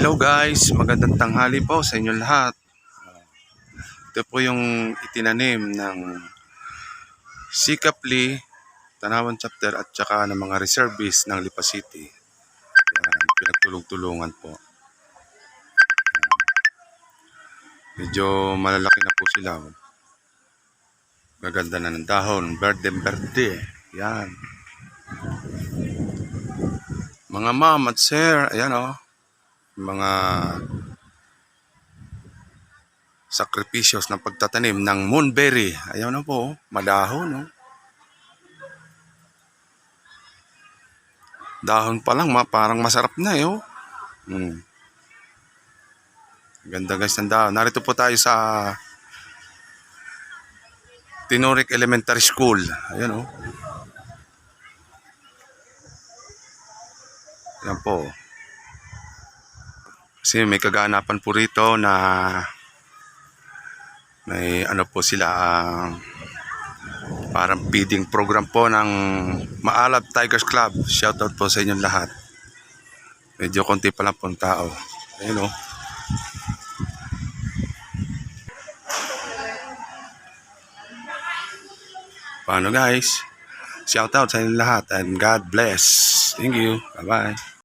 Hello guys, magandang tanghali po sa inyo lahat. Ito po yung itinanim ng Sikapli, Tanawan Chapter at saka ng mga reservists ng Lipa City. Yan, pinagtulong-tulungan po. Medyo malalaki na po sila. oh. Gaganda na ng dahon, berde-berde. Yan. Mga ma'am at sir, ayan oh mga sakripisyos ng pagtatanim ng moonberry. Ayaw na po, madahon. No? Dahon pa lang, ma, parang masarap na eh. Oh. Hmm. Ganda guys ng dahon. Narito po tayo sa Tinoric Elementary School. Ayan oh. Ayan po. Kasi may kaganapan po rito na may ano po sila ah, parang feeding program po ng Maalab Tigers Club. Shoutout po sa inyong lahat. Medyo konti pa lang pong tao. Ayun o. Paano guys? Shoutout sa inyong lahat and God bless. Thank you. Bye-bye.